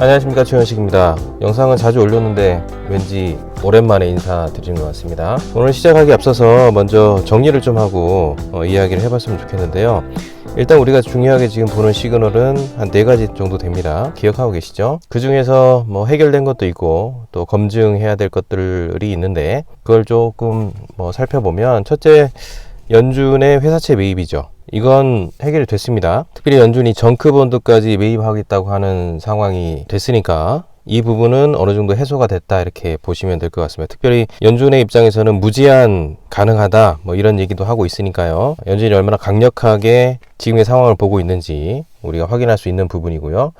안녕하십니까 최현식입니다. 영상은 자주 올렸는데 왠지 오랜만에 인사드리는 것 같습니다. 오늘 시작하기 앞서서 먼저 정리를 좀 하고 어, 이야기를 해봤으면 좋겠는데요. 일단 우리가 중요하게 지금 보는 시그널은 한 네 가지 정도 됩니다. 기억하고 계시죠? 그 중에서 뭐 해결된 것도 있고 또 검증해야 될 것들이 있는데 그걸 조금 뭐 살펴보면 첫째 연준의 회사채 매입이죠. 이건 해결이 됐습니다. 특별히 연준이 정크본드까지 매입하겠다고 하는 상황이 됐으니까 이 부분은 어느 정도 해소가 됐다 이렇게 보시면 될 것 같습니다. 특별히 연준의 입장에서는 무제한 가능하다 뭐 이런 얘기도 하고 있으니까요. 연준이 얼마나 강력하게 지금의 상황을 보고 있는지 우리가 확인할 수 있는 부분이고요.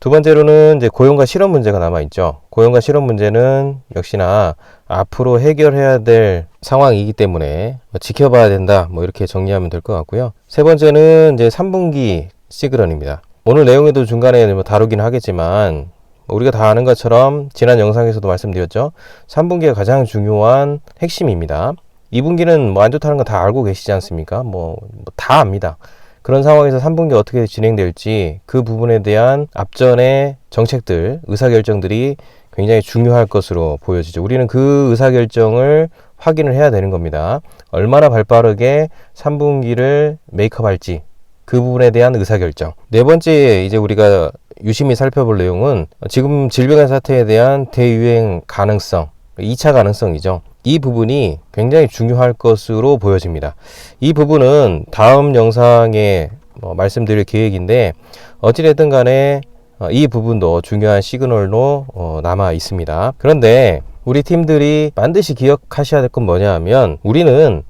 두 번째로는 이제 고용과 실업 문제가 남아 있죠. 고용과 실업 문제는 역시나 앞으로 해결해야 될 상황이기 때문에 지켜봐야 된다. 뭐 이렇게 정리하면 될 것 같고요. 세 번째는 이제 3분기 시그널입니다. 오늘 내용에도 중간에 뭐 다루긴 하겠지만 우리가 다 아는 것처럼 지난 영상에서도 말씀드렸죠. 3분기가 가장 중요한 핵심입니다. 2분기는 뭐 안 좋다는 거 다 알고 계시지 않습니까? 뭐 다 압니다. 그런 상황에서 3분기 어떻게 진행될지 그 부분에 대한 앞전의 정책들, 의사결정들이 굉장히 중요할 것으로 보여지죠. 우리는 그 의사결정을 확인을 해야 되는 겁니다. 얼마나 발빠르게 3분기를 메이크업 할지 그 부분에 대한 의사결정. 네 번째 이제 우리가 유심히 살펴볼 내용은 지금 질병의 사태에 대한 대유행 가능성, 2차 가능성이죠. 이 부분이 굉장히 중요할 것으로 보여집니다. 이 부분은 다음 영상에 뭐 말씀드릴 계획인데 어찌됐든 간에 어, 이 부분도 중요한 시그널로 어, 남아 있습니다. 그런데 우리 팀들이 반드시 기억하셔야 될 건 뭐냐 하면 우리는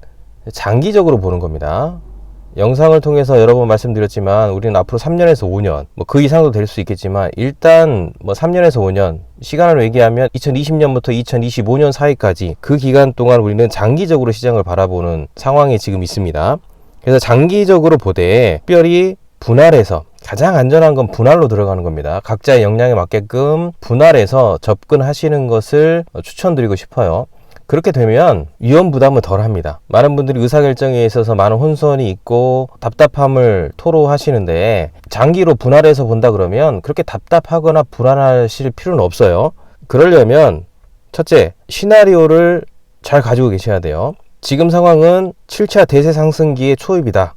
장기적으로 보는 겁니다. 영상을 통해서 여러 번 말씀드렸지만 우리는 앞으로 3년에서 5년, 뭐 그 이상도 될 수 있겠지만 일단 뭐 3년에서 5년 시간을 얘기하면 2020년부터 2025년 사이까지 그 기간 동안 우리는 장기적으로 시장을 바라보는 상황이 지금 있습니다. 그래서 장기적으로 보되 특별히 분할해서 가장 안전한 건 분할로 들어가는 겁니다. 각자의 역량에 맞게끔 분할해서 접근하시는 것을 추천드리고 싶어요. 그렇게 되면 위험 부담은 덜 합니다. 많은 분들이 의사결정에 있어서 많은 혼선이 있고 답답함을 토로하시는데 장기로 분할해서 본다 그러면 그렇게 답답하거나 불안하실 필요는 없어요. 그러려면 첫째, 시나리오를 잘 가지고 계셔야 돼요. 지금 상황은 7차 대세 상승기의 초입이다.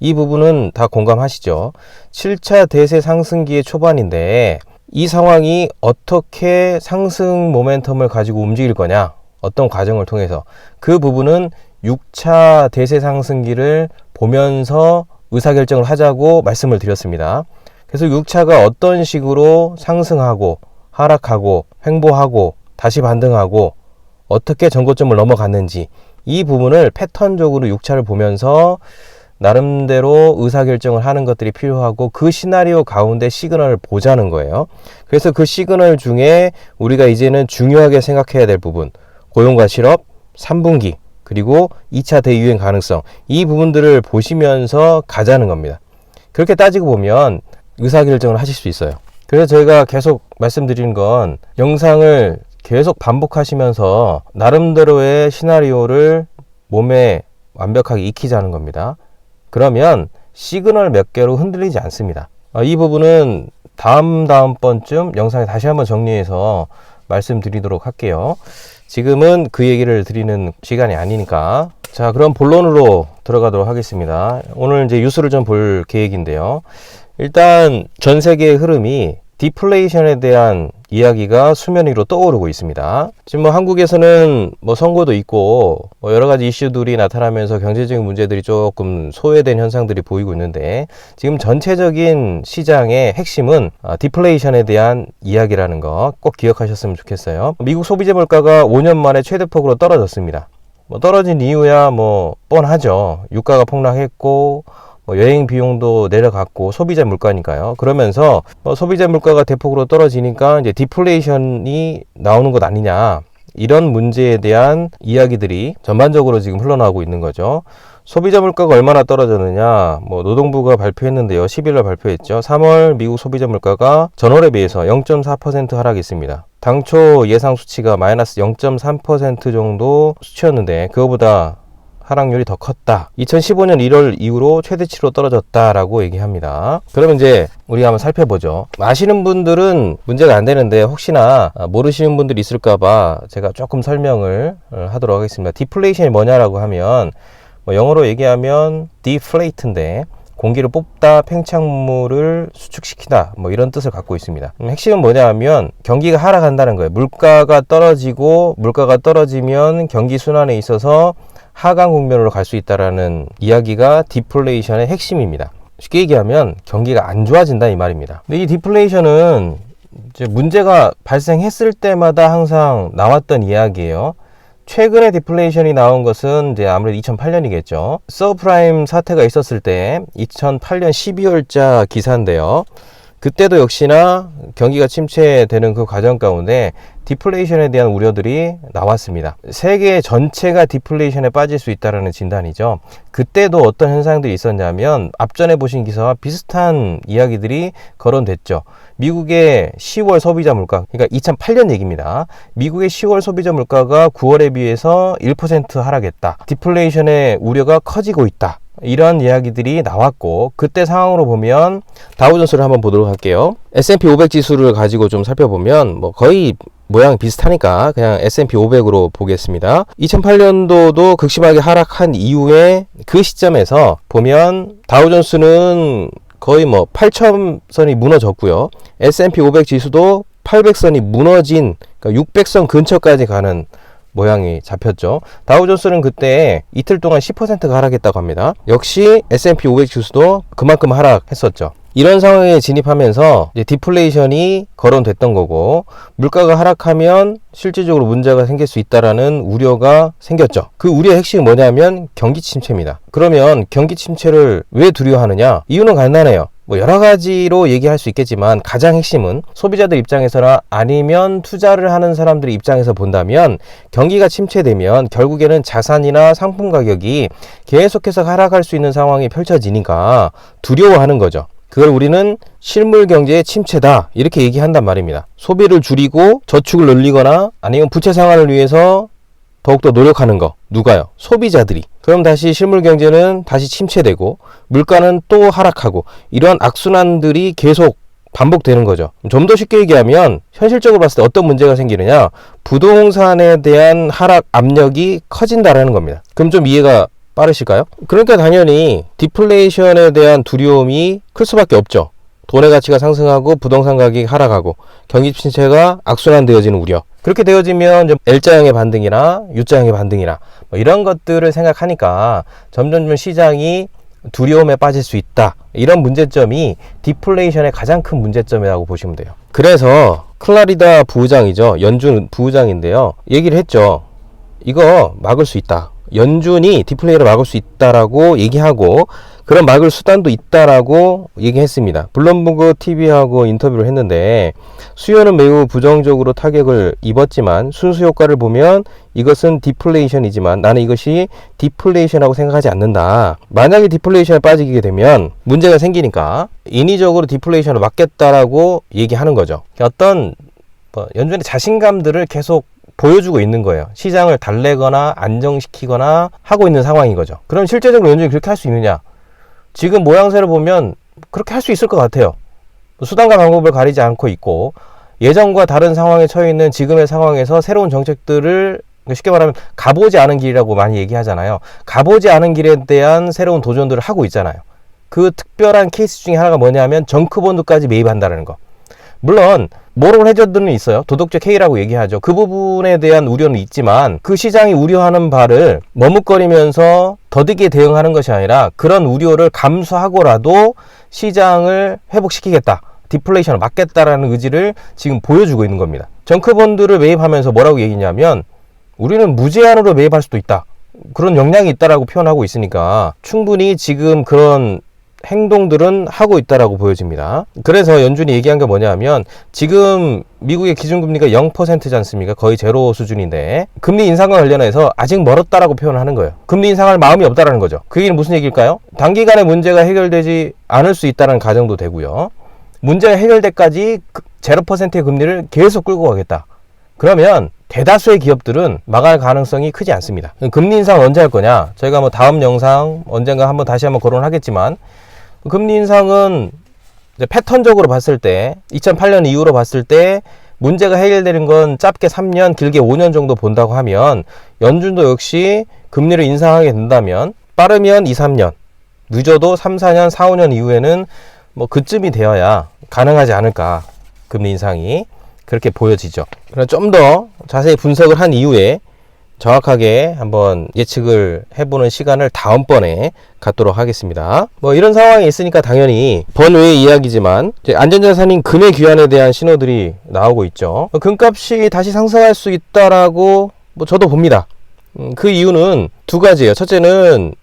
이 부분은 다 공감하시죠? 7차 대세 상승기의 초반인데 이 상황이 어떻게 상승 모멘텀을 가지고 움직일 거냐? 어떤 과정을 통해서 그 부분은 6차 대세 상승기를 보면서 의사결정을 하자고 말씀을 드렸습니다. 그래서 6차가 어떤 식으로 상승하고 하락하고 횡보하고 다시 반등하고 어떻게 전고점을 넘어갔는지 이 부분을 패턴적으로 6차를 보면서 나름대로 의사결정을 하는 것들이 필요하고 그 시나리오 가운데 시그널을 보자는 거예요. 그래서 그 시그널 중에 우리가 이제는 중요하게 생각해야 될 부분 고용과 실업, 3분기, 그리고 2차 대유행 가능성 이 부분들을 보시면서 가자는 겁니다. 그렇게 따지고 보면 의사결정을 하실 수 있어요. 그래서 저희가 계속 말씀드리는 건 영상을 계속 반복하시면서 나름대로의 시나리오를 몸에 완벽하게 익히자는 겁니다. 그러면 시그널 몇 개로 흔들리지 않습니다. 아, 이 부분은 다음 다음 번쯤 영상에 다시 한번 정리해서 말씀드리도록 할게요. 지금은 그 얘기를 드리는 시간이 아니니까. 자, 그럼 본론으로 들어가도록 하겠습니다. 오늘 이제 뉴스를 좀 볼 계획인데요. 일단 전 세계의 흐름이 디플레이션에 대한 이야기가 수면 위로 떠오르고 있습니다. 지금 뭐 한국에서는 뭐 선거도 있고 뭐 여러 가지 이슈들이 나타나면서 경제적인 문제들이 조금 소외된 현상들이 보이고 있는데 지금 전체적인 시장의 핵심은 아, 디플레이션에 대한 이야기라는 거 꼭 기억하셨으면 좋겠어요. 미국 소비재 물가가 5년 만에 최대폭으로 떨어졌습니다. 뭐 떨어진 이유야 뭐 뻔하죠. 유가가 폭락했고 뭐 여행 비용도 내려갔고 소비자 물가니까요. 그러면서 뭐 소비자 물가가 대폭으로 떨어지니까 이제 디플레이션이 나오는 것 아니냐. 이런 문제에 대한 이야기들이 전반적으로 지금 흘러나오고 있는 거죠. 소비자 물가가 얼마나 떨어졌느냐? 뭐 노동부가 발표했는데요. 10일 날 발표했죠. 3월 미국 소비자 물가가 전월에 비해서 0.4% 하락했습니다. 당초 예상 수치가 마이너스 0.3% 정도 수치였는데 그거보다 하락률이 더 컸다. 2015년 1월 이후로 최대치로 떨어졌다라고 얘기합니다. 그러면 이제 우리가 한번 살펴보죠. 아시는 분들은 문제가 안 되는데 혹시나 모르시는 분들이 있을까봐 제가 조금 설명을 어, 하도록 하겠습니다. 디플레이션이 뭐냐라고 하면 뭐 영어로 얘기하면 deflate인데 공기를 뽑다 팽창물을 수축시키다 뭐 이런 뜻을 갖고 있습니다. 음, 핵심은 뭐냐 하면 경기가 하락한다는 거예요. 물가가 떨어지고 물가가 떨어지면 경기 순환에 있어서 하강 국면으로 갈 수 있다라는 이야기가 디플레이션의 핵심입니다. 쉽게 얘기하면 경기가 안 좋아진다 이 말입니다. 근데 이 디플레이션은 이제 문제가 발생했을 때마다 항상 나왔던 이야기예요. 최근에 디플레이션이 나온 것은 이제 아무래도 2008년이겠죠. 서프라임 사태가 있었을 때 2008년 12월자 기사인데요. 그때도 역시나 경기가 침체되는 그 과정 가운데 디플레이션에 대한 우려들이 나왔습니다. 세계 전체가 디플레이션에 빠질 수 있다는 진단이죠. 그때도 어떤 현상들이 있었냐면 앞전에 보신 기사와 비슷한 이야기들이 거론됐죠. 미국의 10월 소비자 물가, 그러니까 2008년 얘기입니다. 미국의 10월 소비자 물가가 9월에 비해서 1% 하락했다. 디플레이션의 우려가 커지고 있다. 이런 이야기들이 나왔고 그때 상황으로 보면 다우존스를 한번 보도록 할게요. S&P 500 지수를 가지고 좀 살펴보면 뭐 거의 모양이 비슷하니까 그냥 S&P 500으로 보겠습니다. 2008년도도 극심하게 하락한 이후에 그 시점에서 보면 다우존스는 거의 뭐 8,000선이 무너졌고요. S&P 500 지수도 800선이 무너진 그러니까 600선 근처까지 가는 모양이 잡혔죠. 다우존스는 그때 이틀 동안 10%가 하락했다고 합니다. 역시 S&P 500 지수도 그만큼 하락했었죠. 이런 상황에 진입하면서 디플레이션이 거론됐던 거고 물가가 하락하면 실질적으로 문제가 생길 수 있다라는 우려가 생겼죠. 그 우려의 핵심이 뭐냐면 경기 침체입니다. 그러면 경기 침체를 왜 두려워하느냐? 이유는 간단해요. 뭐 여러 가지로 얘기할 수 있겠지만 가장 핵심은 소비자들 입장에서나 아니면 투자를 하는 사람들 입장에서 본다면 경기가 침체되면 결국에는 자산이나 상품 가격이 계속해서 하락할 수 있는 상황이 펼쳐지니까 두려워하는 거죠. 그걸 우리는 실물 경제의 침체다 이렇게 얘기한단 말입니다. 소비를 줄이고 저축을 늘리거나 아니면 부채 상환을 위해서 더욱더 노력하는 거 누가요? 소비자들이. 그럼 다시 실물 경제는 다시 침체되고 물가는 또 하락하고 이러한 악순환들이 계속 반복되는 거죠. 좀 더 쉽게 얘기하면 현실적으로 봤을 때 어떤 문제가 생기느냐? 부동산에 대한 하락 압력이 커진다라는 겁니다. 그럼 좀 이해가 빠르실까요? 그러니까 당연히 디플레이션에 대한 두려움이 클 수밖에 없죠. 돈의 가치가 상승하고 부동산 가격이 하락하고 경기 침체가 악순환 되어지는 우려. 그렇게 되어지면 L자형의 반등이나 U자형의 반등이나 뭐 이런 것들을 생각하니까 점점 시장이 두려움에 빠질 수 있다. 이런 문제점이 디플레이션의 가장 큰 문제점이라고 보시면 돼요. 그래서 클라리다 부의장이죠. 연준 부의장인데요. 얘기를 했죠. 이거 막을 수 있다. 연준이 디플레이를 막을 수 있다라고 얘기하고 그런 막을 수단도 있다라고 얘기했습니다. 블룸버그 TV하고 인터뷰를 했는데 수요는 매우 부정적으로 타격을 입었지만 순수 효과를 보면 이것은 디플레이션이지만 나는 이것이 디플레이션이라고 생각하지 않는다. 만약에 디플레이션에 빠지게 되면 문제가 생기니까 인위적으로 디플레이션을 막겠다라고 얘기하는 거죠. 어떤 뭐 연준의 자신감들을 계속 보여주고 있는 거예요. 시장을 달래거나 안정시키거나 하고 있는 상황인 거죠. 그럼 실제적으로 연준이 그렇게 할 수 있느냐? 지금 모양새를 보면 그렇게 할 수 있을 것 같아요. 수단과 방법을 가리지 않고 있고 예전과 다른 상황에 처해 있는 지금의 상황에서 새로운 정책들을 쉽게 말하면 가보지 않은 길이라고 많이 얘기하잖아요. 가보지 않은 길에 대한 새로운 도전들을 하고 있잖아요. 그 특별한 케이스 중에 하나가 뭐냐면 정크본드까지 매입한다는 거. 물론 모럴 해저드는 있어요. 도덕적 해이라고 얘기하죠. 그 부분에 대한 우려는 있지만 그 시장이 우려하는 바를 머뭇거리면서 더디게 대응하는 것이 아니라 그런 우려를 감수하고라도 시장을 회복시키겠다. 디플레이션을 막겠다라는 의지를 지금 보여주고 있는 겁니다. 정크본드를 매입하면서 뭐라고 얘기냐면 우리는 무제한으로 매입할 수도 있다. 그런 역량이 있다라고 표현하고 있으니까 충분히 지금 그런 행동들은 하고 있다라고 보여집니다. 그래서 연준이 얘기한 게 뭐냐면 지금 미국의 기준금리가 0%지 않습니까? 거의 제로 수준인데 금리 인상과 관련해서 아직 멀었다라고 표현을 하는 거예요. 금리 인상할 마음이 없다라는 거죠. 그 얘기는 무슨 얘기일까요? 단기간에 문제가 해결되지 않을 수 있다는 가정도 되고요. 문제가 해결될까지 0%의 금리를 계속 끌고 가겠다. 그러면 대다수의 기업들은 망할 가능성이 크지 않습니다. 금리 인상 언제 할 거냐? 저희가 뭐 다음 영상 언젠가 한번 다시 한번 거론하겠지만 금리 인상은 이제 패턴적으로 봤을 때 2008년 이후로 봤을 때 문제가 해결되는 건 짧게 3년, 길게 5년 정도 본다고 하면 연준도 역시 금리를 인상하게 된다면 빠르면 2, 3년, 늦어도 3, 4년, 4, 5년 이후에는 뭐 그쯤이 되어야 가능하지 않을까. 금리 인상이 그렇게 보여지죠. 그럼 좀 더 자세히 분석을 한 이후에 정확하게 한번 예측을 해보는 시간을 다음번에 갖도록 하겠습니다. 뭐 이런 상황이 있으니까 당연히 번외의 이야기지만 안전자산인 금의 귀환에 대한 신호들이 나오고 있죠. 금값이 다시 상승할 수 있다라고 뭐 저도 봅니다. 음, 그 이유는 두 가지예요. 첫째는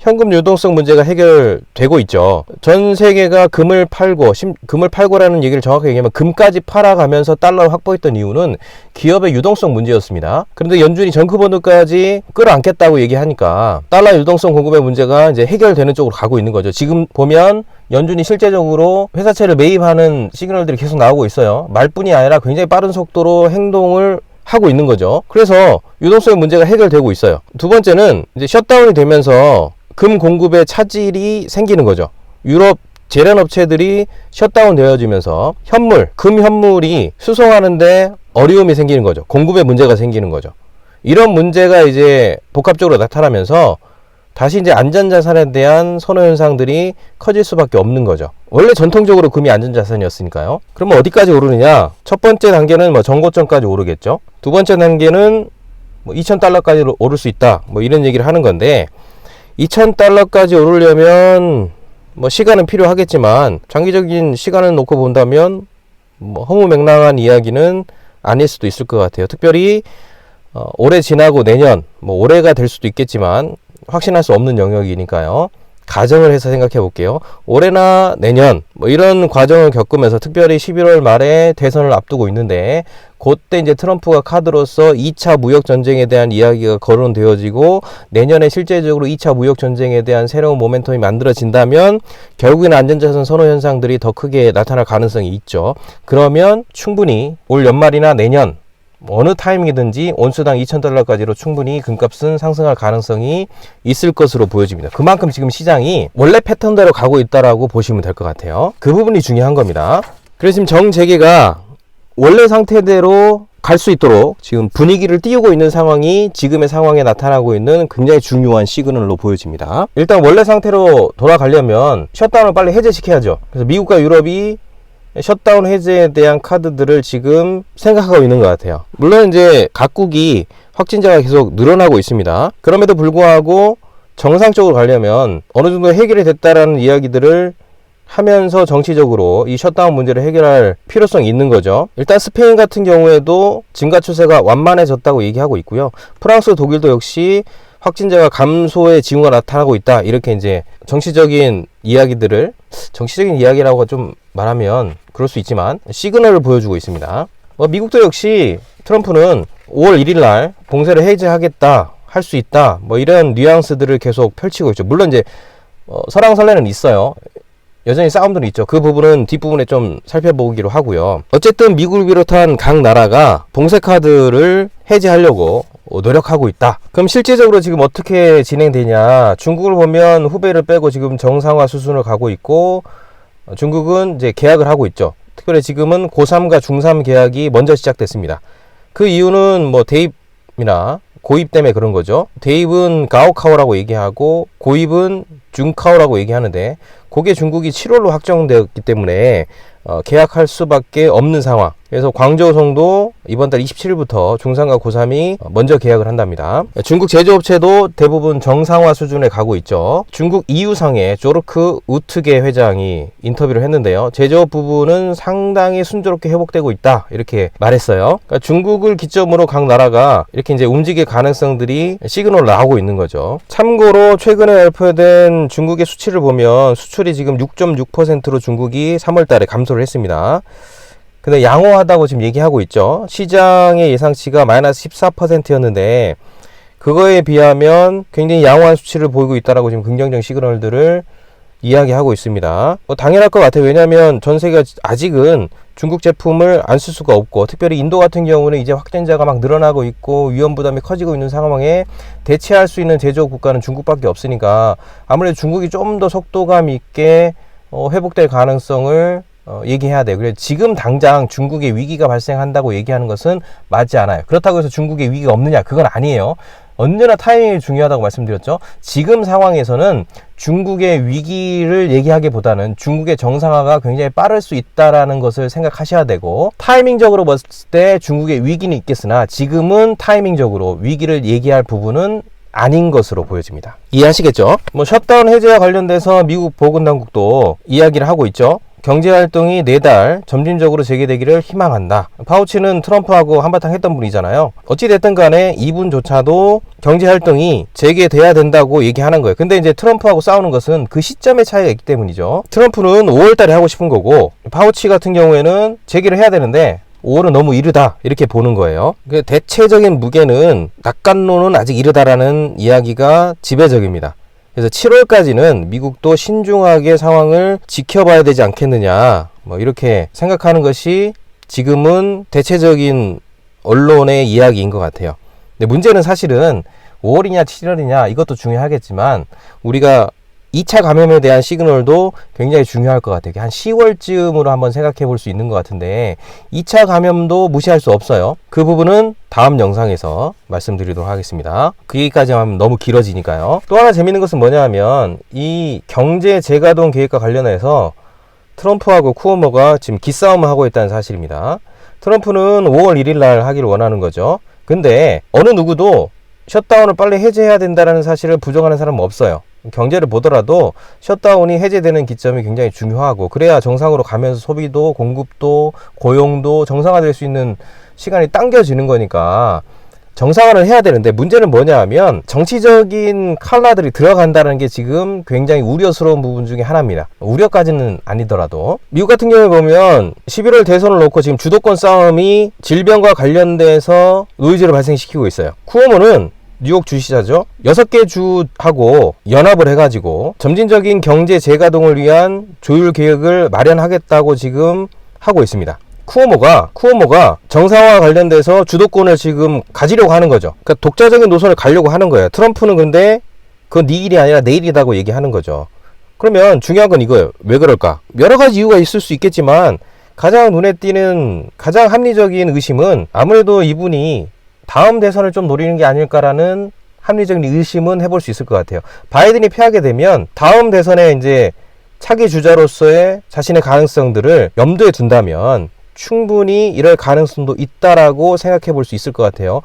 현금 유동성 문제가 해결되고 있죠. 전 세계가 금을 팔고, 심, 금을 팔고라는 얘기를 정확하게 얘기하면 금까지 팔아가면서 달러를 확보했던 이유는 기업의 유동성 문제였습니다. 그런데 연준이 정크본드까지 끌어안겠다고 얘기하니까 달러 유동성 공급의 문제가 이제 해결되는 쪽으로 가고 있는 거죠. 지금 보면 연준이 실제적으로 회사채를 매입하는 시그널들이 계속 나오고 있어요. 말뿐이 아니라 굉장히 빠른 속도로 행동을 하고 있는 거죠. 그래서 유동성의 문제가 해결되고 있어요. 두 번째는 이제 셧다운이 되면서 금 공급에 차질이 생기는 거죠. 유럽 재련 업체들이 셧다운 되어지면서 현물, 금 현물이 수송하는데 어려움이 생기는 거죠. 공급에 문제가 생기는 거죠. 이런 문제가 이제 복합적으로 나타나면서 다시 이제 안전자산에 대한 선호 현상들이 커질 수밖에 없는 거죠. 원래 전통적으로 금이 안전자산이었으니까요. 그러면 어디까지 오르느냐? 첫 번째 단계는 뭐 정고점까지 오르겠죠. 두 번째 단계는 뭐 2,000달러까지 오를 수 있다. 뭐 이런 얘기를 하는 건데 2,000달러까지 오르려면 뭐 시간은 필요하겠지만 장기적인 시간을 놓고 본다면 뭐 허무맹랑한 이야기는 아닐 수도 있을 것 같아요. 특별히 어, 올해 지나고 내년 뭐 올해가 될 수도 있겠지만 확신할 수 없는 영역이니까요. 가정을 해서 생각해 볼게요. 올해나 내년 뭐 이런 과정을 겪으면서 특별히 11월 말에 대선을 앞두고 있는데 그때 이제 트럼프가 카드로서 2차 무역 전쟁에 대한 이야기가 거론되어지고 내년에 실제적으로 2차 무역 전쟁에 대한 새로운 모멘텀이 만들어진다면 결국에는 안전자산 선호 현상들이 더 크게 나타날 가능성이 있죠. 그러면 충분히 올 연말이나 내년 어느 타이밍이든지 온수당 2,000달러까지로 충분히 금값은 상승할 가능성이 있을 것으로 보여집니다. 그만큼 지금 시장이 원래 패턴대로 가고 있다라고 보시면 될 것 같아요. 그 부분이 중요한 겁니다. 그래서 지금 정재계가 원래 상태대로 갈 수 있도록 지금 분위기를 띄우고 있는 상황이 지금의 상황에 나타나고 있는 굉장히 중요한 시그널로 보여집니다. 일단 원래 상태로 돌아가려면 셧다운을 빨리 해제시켜야죠. 그래서 미국과 유럽이 셧다운 해제에 대한 카드들을 지금 생각하고 있는 것 같아요. 물론 이제 각국이 확진자가 계속 늘어나고 있습니다. 그럼에도 불구하고 정상적으로 가려면 어느 정도 해결이 됐다라는 이야기들을 하면서 정치적으로 이 셧다운 문제를 해결할 필요성이 있는 거죠. 일단 스페인 같은 경우에도 증가 추세가 완만해졌다고 얘기하고 있고요. 프랑스, 독일도 역시 확진자가 감소의 징후가 나타나고 있다. 이렇게 이제 정치적인 이야기들을 정치적인 이야기라고 좀 말하면 그럴 수 있지만 시그널을 보여주고 있습니다. 뭐 미국도 역시 트럼프는 5월 1일 날 봉쇄를 해제하겠다. 할 수 있다. 뭐 이런 뉘앙스들을 계속 펼치고 있죠. 물론 이제 어, 설왕설래는 있어요. 여전히 싸움들이 있죠. 그 부분은 뒷부분에 좀 살펴보기로 하고요. 어쨌든 미국을 비롯한 각 나라가 봉쇄 카드를 해제하려고 노력하고 있다. 그럼 실제적으로 지금 어떻게 진행되냐? 중국을 보면 후배를 빼고 지금 정상화 수순을 가고 있고 어, 중국은 이제 계약을 하고 있죠. 특별히 지금은 고3과 중3 계약이 먼저 시작됐습니다. 그 이유는 뭐 대입이나 고입 때문에 그런 거죠. 대입은 가오카오라고 얘기하고 고입은 중카오라고 얘기하는데 그게 중국이 7월로 확정되었기 때문에 어, 계약할 수밖에 없는 상황. 그래서 광저우성도 이번 달 27일부터 중3과 고3이 먼저 계약을 한답니다. 중국 제조업체도 대부분 정상화 수준에 가고 있죠. 중국 EU상의 조르크 우트게 회장이 인터뷰를 했는데요. 제조업 부분은 상당히 순조롭게 회복되고 있다. 이렇게 말했어요. 그러니까 중국을 기점으로 각 나라가 이렇게 이제 움직일 가능성들이 시그널 나오고 있는 거죠. 참고로 최근에 발표된 중국의 수치를 보면 수출이 지금 6.6%로 중국이 3월 달에 감소를 했습니다. 근데 양호하다고 지금 얘기하고 있죠. 시장의 예상치가 마이너스 14%였는데 그거에 비하면 굉장히 양호한 수치를 보이고 있다라고 지금 긍정적 시그널들을 이야기하고 있습니다. 뭐 당연할 것 같아요. 왜냐하면 전 세계가 아직은 중국 제품을 안 쓸 수가 없고 특별히 인도 같은 경우는 이제 확진자가 막 늘어나고 있고 위험 부담이 커지고 있는 상황에 대체할 수 있는 제조업 국가는 중국밖에 없으니까 아무래도 중국이 좀 더 속도감 있게 어, 회복될 가능성을 어, 얘기해야 돼요. 그래서 지금 당장 중국에 위기가 발생한다고 얘기하는 것은 맞지 않아요. 그렇다고 해서 중국에 위기가 없느냐? 그건 아니에요. 언제나 타이밍이 중요하다고 말씀드렸죠. 지금 상황에서는 중국의 위기를 얘기하기보다는 중국의 정상화가 굉장히 빠를 수 있다라는 것을 생각하셔야 되고 타이밍적으로 봤을 때 중국의 위기는 있겠으나 지금은 타이밍적으로 위기를 얘기할 부분은 아닌 것으로 보여집니다. 이해하시겠죠? 뭐 셧다운 해제와 관련돼서 미국 보건당국도 이야기를 하고 있죠. 경제 활동이 내달 점진적으로 재개되기를 희망한다. 파우치는 트럼프하고 한바탕 했던 분이잖아요. 어찌됐든 간에 이분조차도 경제 활동이 재개돼야 된다고 얘기하는 거예요. 근데 이제 트럼프하고 싸우는 것은 그 시점의 차이가 있기 때문이죠. 트럼프는 5월 달에 하고 싶은 거고, 파우치 같은 경우에는 재개를 해야 되는데, 5월은 너무 이르다 이렇게 보는 거예요. 그 대체적인 무게는 낙관론은 아직 이르다라는 이야기가 지배적입니다. 그래서 7월까지는 미국도 신중하게 상황을 지켜봐야 되지 않겠느냐 뭐 이렇게 생각하는 것이 지금은 대체적인 언론의 이야기인 것 같아요. 근데 문제는 사실은 5월이냐 7월이냐 이것도 중요하겠지만 우리가 2차 감염에 대한 시그널도 굉장히 중요할 것 같아요. 한 10월쯤으로 한번 생각해 볼 수 있는 것 같은데 2차 감염도 무시할 수 없어요. 그 부분은 다음 영상에서 말씀드리도록 하겠습니다. 그 얘기까지 하면 너무 길어지니까요. 또 하나 재밌는 것은 뭐냐 하면 이 경제 재가동 계획과 관련해서 트럼프하고 쿠오모가 지금 기싸움을 하고 있다는 사실입니다. 트럼프는 5월 1일 날 하기를 원하는 거죠. 근데 어느 누구도 셧다운을 빨리 해제해야 된다는 사실을 부정하는 사람은 없어요. 경제를 보더라도 셧다운이 해제되는 기점이 굉장히 중요하고 그래야 정상으로 가면서 소비도 공급도 고용도 정상화될 수 있는 시간이 당겨지는 거니까 정상화를 해야 되는데 문제는 뭐냐 하면 정치적인 칼라들이 들어간다는 게 지금 굉장히 우려스러운 부분 중에 하나입니다. 우려까지는 아니더라도 미국 같은 경우에 보면 11월 대선을 놓고 지금 주도권 싸움이 질병과 관련돼서 노이즈를 발생시키고 있어요. 쿠오모는 뉴욕 주시자죠. 여섯 개 주하고 연합을 해가지고 점진적인 경제 재가동을 위한 조율 계획을 마련하겠다고 지금 하고 있습니다. 쿠오모가 쿠오모가 정상화 관련돼서 주도권을 지금 가지려고 하는 거죠. 그러니까 독자적인 노선을 가려고 하는 거예요. 트럼프는 근데 그건 네 일이 아니라 내 일이라고 얘기하는 거죠. 그러면 중요한 건 이거예요. 왜 그럴까? 여러 가지 이유가 있을 수 있겠지만 가장 눈에 띄는 가장 합리적인 의심은 아무래도 이분이 다음 대선을 좀 노리는 게 아닐까라는 합리적인 의심은 해볼 수 있을 것 같아요. 바이든이 패하게 되면 다음 대선에 이제 차기 주자로서의 자신의 가능성들을 염두에 둔다면 충분히 이럴 가능성도 있다라고 생각해 볼 수 있을 것 같아요.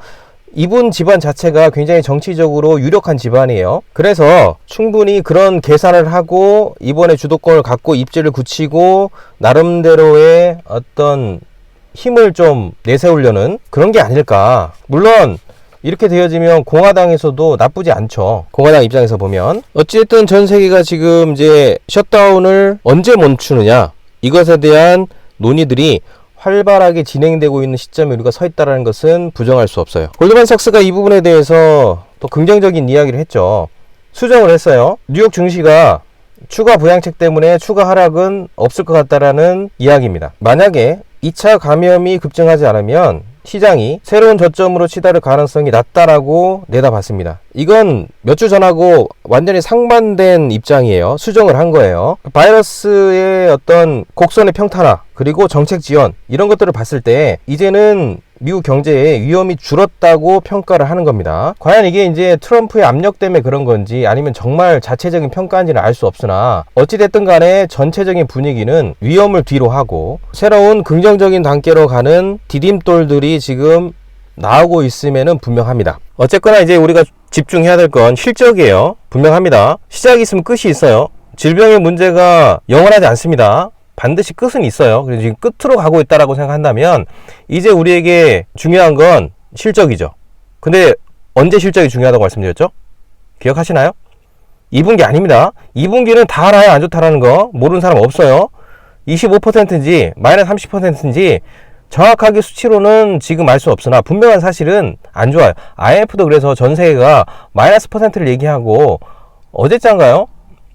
이분 집안 자체가 굉장히 정치적으로 유력한 집안이에요. 그래서 충분히 그런 계산을 하고 이번에 주도권을 갖고 입지를 굳히고 나름대로의 어떤 힘을 좀 내세우려는 그런 게 아닐까. 물론 이렇게 되어지면 공화당에서도 나쁘지 않죠. 공화당 입장에서 보면 어찌됐든 전 세계가 지금 이제 셧다운을 언제 멈추느냐 이것에 대한 논의들이 활발하게 진행되고 있는 시점에 우리가 서 있다는 것은 부정할 수 없어요. 골드만삭스가 이 부분에 대해서 또 긍정적인 이야기를 했죠. 수정을 했어요. 뉴욕 증시가 추가 부양책 때문에 추가 하락은 없을 것 같다라는 이야기입니다. 만약에 2차 감염이 급증하지 않으면 시장이 새로운 저점으로 치달을 가능성이 낮다라고 내다봤습니다. 이건 몇 주 전하고 완전히 상반된 입장이에요. 수정을 한 거예요. 바이러스의 어떤 곡선의 평탄화 그리고 정책 지원 이런 것들을 봤을 때 이제는 미국 경제에 위험이 줄었다고 평가를 하는 겁니다. 과연 이게 이제 트럼프의 압력 때문에 그런 건지 아니면 정말 자체적인 평가인지는 알 수 없으나 어찌됐든 간에 전체적인 분위기는 위험을 뒤로 하고 새로운 긍정적인 단계로 가는 디딤돌들이 지금 나오고 있음에는 분명합니다. 어쨌거나 이제 우리가 집중해야 될 건 실적이에요. 분명합니다. 시작이 있으면 끝이 있어요. 질병의 문제가 영원하지 않습니다. 반드시 끝은 있어요. 그래서 지금 끝으로 가고 있다라고 생각한다면 이제 우리에게 중요한 건 실적이죠. 근데 언제 실적이 중요하다고 말씀드렸죠? 기억하시나요? 2분기 아닙니다. 2분기는 다 알아요. 안 좋다라는 거. 모르는 사람 없어요. 25%인지 마이너스 30%인지 정확하게 수치로는 지금 알 수 없으나 분명한 사실은 안 좋아요. IMF도 그래서 전 세계가 마이너스 퍼센트를 얘기하고 어제짠가요?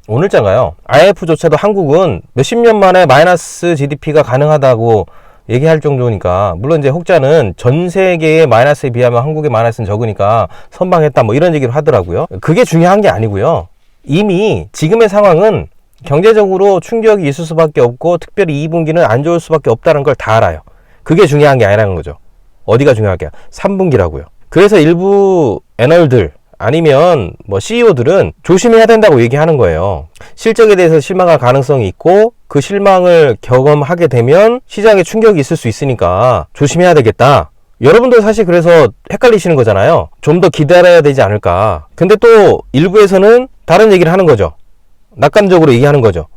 오늘짠가요? IMF조차도 한국은 몇십 년 만에 마이너스 GDP가 가능하다고 얘기할 정도니까 물론 이제 혹자는 전 세계의 마이너스에 비하면 한국의 마이너스는 적으니까 선방했다 뭐 이런 얘기를 하더라고요. 그게 중요한 게 아니고요. 이미 지금의 상황은 경제적으로 충격이 있을 수밖에 없고 특별히 2분기는 안 좋을 수밖에 없다는 걸 다 알아요. 그게 중요한 게 아니라는 거죠. 어디가 중요한 게 3분기라고요. 그래서 일부 애널들 아니면 뭐 CEO들은 조심해야 된다고 얘기하는 거예요. 실적에 대해서 실망할 가능성이 있고 그 실망을 경험하게 되면 시장에 충격이 있을 수 있으니까 조심해야 되겠다. 여러분도 사실 그래서 헷갈리시는 거잖아요. 좀 더 기다려야 되지 않을까. 근데 또 일부에서는 다른 얘기를 하는 거죠. 낙관적으로 얘기하는 거죠.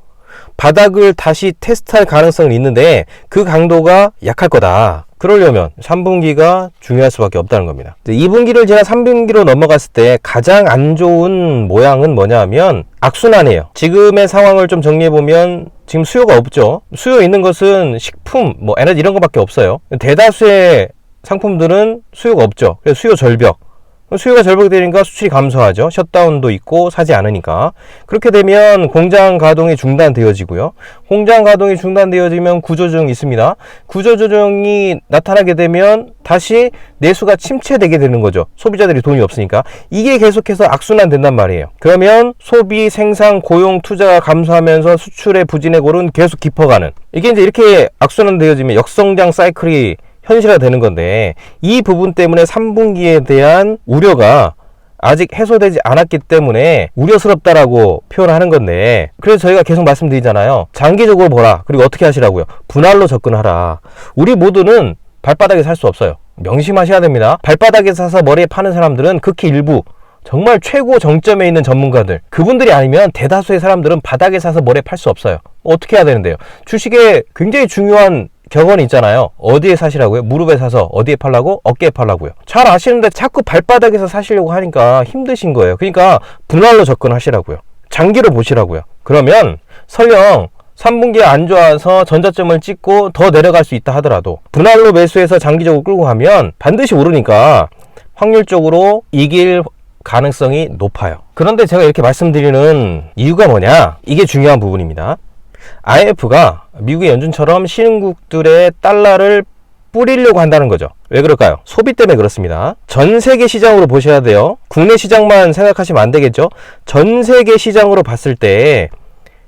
바닥을 다시 테스트할 가능성은 있는데 그 강도가 약할 거다. 그러려면 3분기가 중요할 수밖에 없다는 겁니다. 2분기를 지나 3분기로 넘어갔을 때 가장 안 좋은 모양은 뭐냐 하면 악순환이에요. 지금의 상황을 좀 정리해 보면 지금 수요가 없죠. 수요 있는 것은 식품, 뭐 에너지 이런 것밖에 없어요. 대다수의 상품들은 수요가 없죠. 그래서 수요 절벽. 수요가 절벽되니까 수출이 감소하죠. 셧다운도 있고 사지 않으니까. 그렇게 되면 공장 가동이 중단되어지고요. 공장 가동이 중단되어지면 구조조정이 있습니다. 구조조정이 나타나게 되면 다시 내수가 침체되게 되는 거죠. 소비자들이 돈이 없으니까. 이게 계속해서 악순환 된단 말이에요. 그러면 소비, 생산, 고용, 투자가 감소하면서 수출의 부진의 골은 계속 깊어가는. 이게 이제 이렇게 악순환 되어지면 역성장 사이클이 현실화 되는 건데 이 부분 때문에 3분기에 대한 우려가 아직 해소되지 않았기 때문에 우려스럽다라고 표현하는 건데 그래서 저희가 계속 말씀드리잖아요. 장기적으로 보라. 그리고 어떻게 하시라고요? 분할로 접근하라. 우리 모두는 발바닥에 살 수 없어요. 명심하셔야 됩니다. 발바닥에 사서 머리에 파는 사람들은 극히 일부 정말 최고 정점에 있는 전문가들 그분들이 아니면 대다수의 사람들은 바닥에 사서 머리에 팔 수 없어요. 어떻게 해야 되는데요? 주식에 굉장히 중요한 격언이 있잖아요. 어디에 사시라고요? 무릎에 사서 어디에 팔라고? 어깨에 팔라고요. 잘 아시는데 자꾸 발바닥에서 사시려고 하니까 힘드신 거예요. 그러니까 분할로 접근하시라고요. 장기로 보시라고요. 그러면 설령 3분기에 안 좋아서 전자점을 찍고 더 내려갈 수 있다 하더라도 분할로 매수해서 장기적으로 끌고 가면 반드시 오르니까 확률적으로 이길 가능성이 높아요. 그런데 제가 이렇게 말씀드리는 이유가 뭐냐? 이게 중요한 부분입니다. IMF가 미국의 연준처럼 신흥국들의 달러를 뿌리려고 한다는 거죠. 왜 그럴까요? 소비 때문에 그렇습니다. 전 세계 시장으로 보셔야 돼요. 국내 시장만 생각하시면 안 되겠죠? 전 세계 시장으로 봤을 때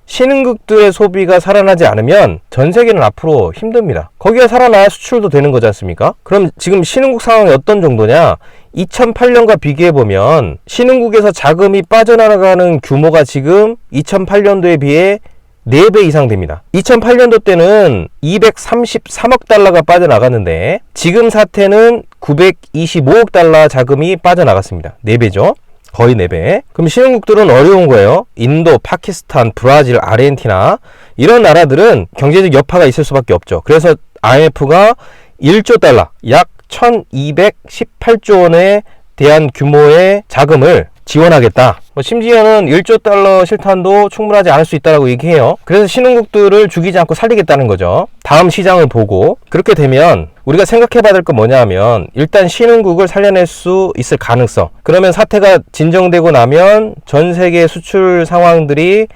신흥국들의 소비가 살아나지 않으면 전 세계는 앞으로 힘듭니다. 거기가 살아나야 수출도 되는 거지 않습니까? 그럼 지금 신흥국 상황이 어떤 정도냐? 2008년과 비교해 보면 신흥국에서 자금이 빠져나가는 규모가 지금 2008년도에 비해 4배 이상 됩니다. 2008년도 때는 233억 달러가 빠져나갔는데 지금 사태는 925억 달러 자금이 빠져나갔습니다. 4배죠. 거의 4배. 그럼 신흥국들은 어려운 거예요. 인도, 파키스탄, 브라질, 아르헨티나 이런 나라들은 경제적 여파가 있을 수밖에 없죠. 그래서 IMF가 1조 달러, 약 1218조 원에 대한 규모의 자금을 지원하겠다. 뭐 심지어는 1조 달러 실탄도 충분하지 않을 수 있다고 얘기해요. 그래서 신흥국들을 죽이지 않고 살리겠다는 거죠. 다음 시장을 보고 그렇게 되면 우리가 생각해 봐야 될 건 뭐냐 하면 일단 신흥국을 살려낼 수 있을 가능성. 그러면 사태가 진정되고 나면 전 세계 수출 상황들이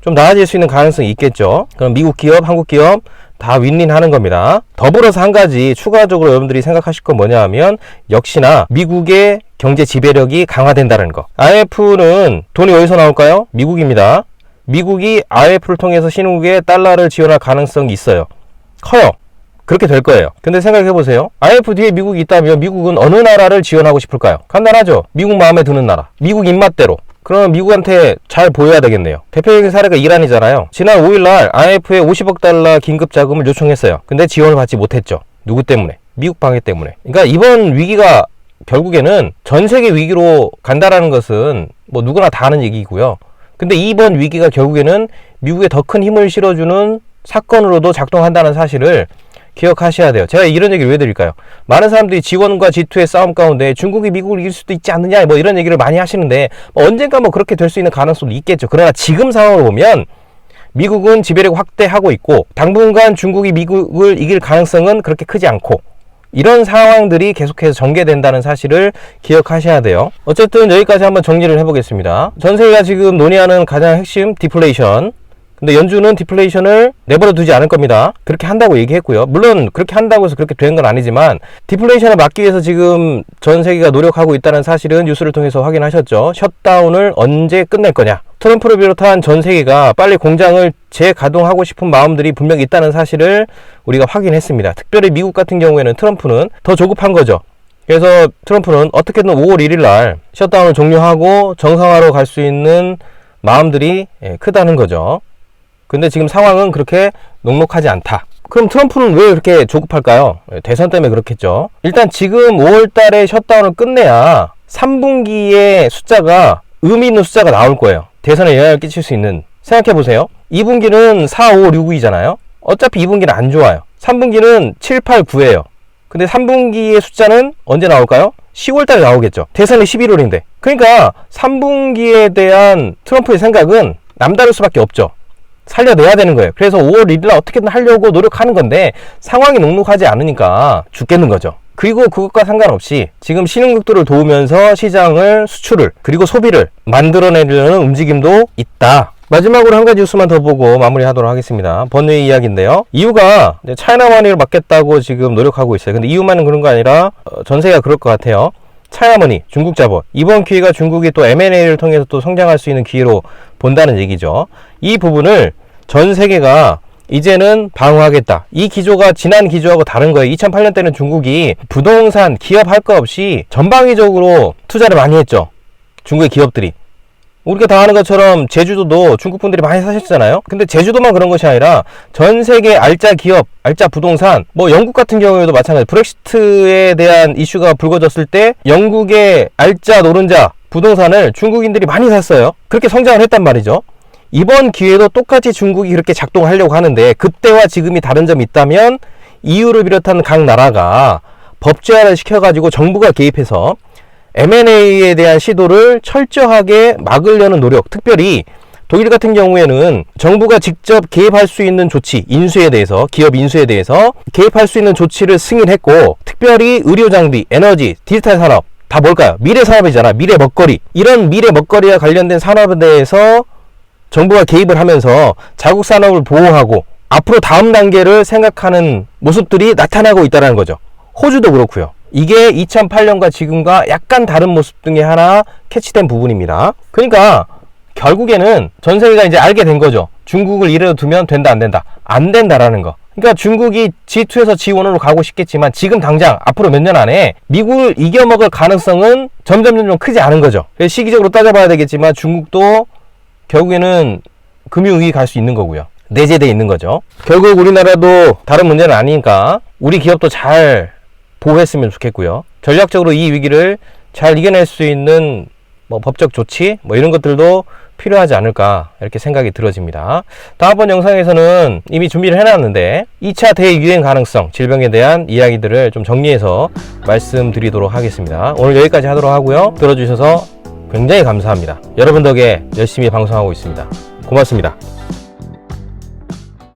좀 나아질 수 있는 가능성이 있겠죠. 그럼 미국 기업, 한국 기업 다 윈윈 하는 겁니다. 더불어서 한 가지 추가적으로 여러분들이 생각하실 건 뭐냐 하면 역시나 미국의 경제 지배력이 강화된다는 거. IMF는 돈이 어디서 나올까요? 미국입니다. 미국이 IMF를 통해서 신흥국에 달러를 지원할 가능성이 있어요. 커요. 그렇게 될 거예요. 근데 생각해 보세요. IMF 뒤에 미국이 있다면 미국은 어느 나라를 지원하고 싶을까요? 간단하죠. 미국 마음에 드는 나라. 미국 입맛대로. 그러면 미국한테 잘 보여야 되겠네요. 대표적인 사례가 이란이잖아요. 지난 5일날 IMF에 50억 달러 긴급 자금을 요청했어요. 근데 지원을 받지 못했죠. 누구 때문에? 미국 방해 때문에. 그러니까 이번 위기가 결국에는 전 세계 위기로 간다라는 것은 뭐 누구나 다 아는 얘기고요. 근데 이번 위기가 결국에는 미국에 더 큰 힘을 실어주는 사건으로도 작동한다는 사실을 기억하셔야 돼요. 제가 이런 얘기를 왜 드릴까요? 많은 사람들이 지원과 G2의 싸움 가운데 중국이 미국을 이길 수도 있지 않느냐 뭐 이런 얘기를 많이 하시는데 뭐 언젠가 뭐 그렇게 될 수 있는 가능성도 있겠죠. 그러나 지금 상황을 보면 미국은 지배력 확대하고 있고 당분간 중국이 미국을 이길 가능성은 그렇게 크지 않고 이런 상황들이 계속해서 전개된다는 사실을 기억하셔야 돼요. 어쨌든 여기까지 한번 정리를 해보겠습니다. 전 세계가 지금 논의하는 가장 핵심 디플레이션 근데 연준은 디플레이션을 내버려 두지 않을 겁니다. 그렇게 한다고 얘기했고요. 물론 그렇게 한다고 해서 그렇게 된 건 아니지만 디플레이션을 막기 위해서 지금 전 세계가 노력하고 있다는 사실은 뉴스를 통해서 확인하셨죠. 셧다운을 언제 끝낼 거냐. 트럼프를 비롯한 전 세계가 빨리 공장을 재가동하고 싶은 마음들이 분명히 있다는 사실을 우리가 확인했습니다. 특별히 미국 같은 경우에는 트럼프는 더 조급한 거죠. 그래서 트럼프는 어떻게든 5월 1일 날 셧다운을 종료하고 정상화로 갈 수 있는 마음들이 예, 크다는 거죠. 근데 지금 상황은 그렇게 녹록하지 않다. 그럼 트럼프는 왜 그렇게 조급할까요? 예, 대선 때문에 그렇겠죠. 일단 지금 5월 달에 셧다운을 끝내야 3분기의 숫자가 의미 있는 숫자가 나올 거예요. 대선에 영향을 끼칠 수 있는. 생각해 보세요. 2분기는 4, 5, 6, 2잖아요. 어차피 2분기는 안 좋아요. 3분기는 7, 8, 9예요. 근데 3분기의 숫자는 언제 나올까요? 10월 달에 나오겠죠. 대선이 11월인데. 그러니까 3분기에 대한 트럼프의 생각은 남다를 수밖에 없죠. 살려내야 되는 거예요. 그래서 5월 1일 어떻게든 하려고 노력하는 건데 상황이 녹록하지 않으니까 죽겠는 거죠. 그리고 그것과 상관없이 지금 신흥국들을 도우면서 시장을 수출을 그리고 소비를 만들어내려는 움직임도 있다. 마지막으로 한 가지 뉴스만 더 보고 마무리하도록 하겠습니다. 번외 이야기인데요. 이유가 차이나 머니를 막겠다고 지금 노력하고 있어요. 근데 이유만은 그런 거 아니라 어, 전 세계가 그럴 것 같아요. 차이나머니 중국 자본 이번 기회가 중국이 또 M&A를 통해서 또 성장할 수 있는 기회로 본다는 얘기죠. 이 부분을 전 세계가 이제는 방어하겠다. 이 기조가 지난 기조하고 다른 거예요. 2008년 때는 중국이 부동산 기업 할 거 없이 전방위적으로 투자를 많이 했죠. 중국의 기업들이. 우리가 다 아는 것처럼 제주도도 중국 분들이 많이 사셨잖아요. 근데 제주도만 그런 것이 아니라 전 세계 알짜 기업, 알짜 부동산, 뭐 영국 같은 경우에도 마찬가지. 브렉시트에 대한 이슈가 불거졌을 때 영국의 알짜 노른자 부동산을 중국인들이 많이 샀어요. 그렇게 성장을 했단 말이죠. 이번 기회도 똑같이 중국이 그렇게 작동하려고 하는데 그때와 지금이 다른 점이 있다면 EU를 비롯한 각 나라가 법제화를 시켜가지고 정부가 개입해서 M&A에 대한 시도를 철저하게 막으려는 노력, 특별히 독일 같은 경우에는 정부가 직접 개입할 수 있는 조치, 인수에 대해서, 기업 인수에 대해서 개입할 수 있는 조치를 승인했고, 특별히 의료 장비, 에너지, 디지털 산업, 다 뭘까요? 미래 산업이잖아. 미래 먹거리. 이런 미래 먹거리와 관련된 산업에 대해서 정부가 개입을 하면서 자국 산업을 보호하고 앞으로 다음 단계를 생각하는 모습들이 나타나고 있다는 거죠. 호주도 그렇고요. 이게 2008년과 지금과 약간 다른 모습 중에 하나 캐치된 부분입니다. 그러니까 결국에는 전 세계가 이제 알게 된 거죠. 중국을 이래도 두면 된다 안 된다. 안 된다라는 거. 그러니까 중국이 G2에서 G1으로 가고 싶겠지만 지금 당장 앞으로 몇 년 안에 미국을 이겨먹을 가능성은 점점 점점 크지 않은 거죠. 시기적으로 따져봐야 되겠지만 중국도 결국에는 금융위기 갈 수 있는 거고요. 내재돼 있는 거죠. 결국 우리나라도 다른 문제는 아니니까 우리 기업도 잘 보호했으면 좋겠고요. 전략적으로 이 위기를 잘 이겨낼 수 있는 뭐 법적 조치 뭐 이런 것들도 필요하지 않을까 이렇게 생각이 들어집니다. 다음번 영상에서는 이미 준비를 해놨는데 2차 대유행 가능성 질병에 대한 이야기들을 좀 정리해서 말씀드리도록 하겠습니다. 오늘 여기까지 하도록 하고요. 들어주셔서 굉장히 감사합니다. 여러분 덕에 열심히 방송하고 있습니다. 고맙습니다.